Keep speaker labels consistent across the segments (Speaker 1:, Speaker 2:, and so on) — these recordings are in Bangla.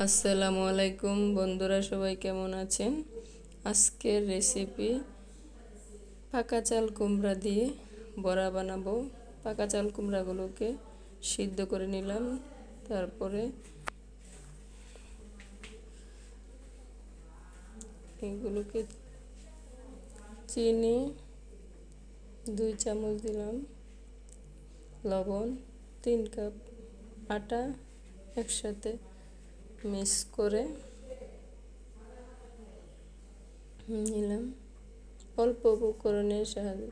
Speaker 1: আসসালামু আলাইকুম বন্ধুরা সবাই কেমন আছেন? আজকের রেসিপি পাকা চাল কুমড়া দিয়ে বড়া বানাবো। পাকা চাল কুমড়াগুলোকে সিদ্ধ করে নিলাম, তারপরে এগুলোকে চিনি দুই চামচ দিলাম, লবণ তিন কাপ আটা একসাথে মিক্স করে নিলাম। অল্প উপকরণের সাহায্যে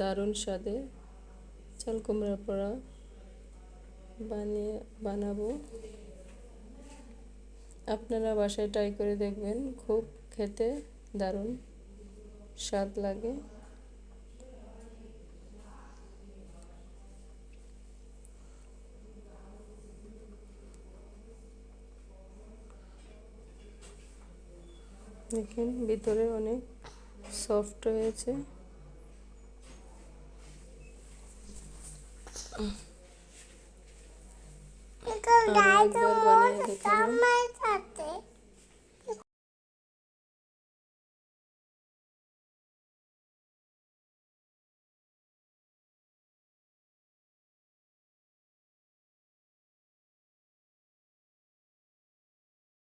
Speaker 1: দারুণ স্বাদে চাল কুমড়া পোড়া বানিয়ে বানাবো। আপনারা বাসায় ট্রাই করে দেখবেন, খুব খেতে দারুণ স্বাদ লাগে। দেখেন ভিতরে অনেক সফট হয়েছে। আরও বানিয়ে দেখালাম।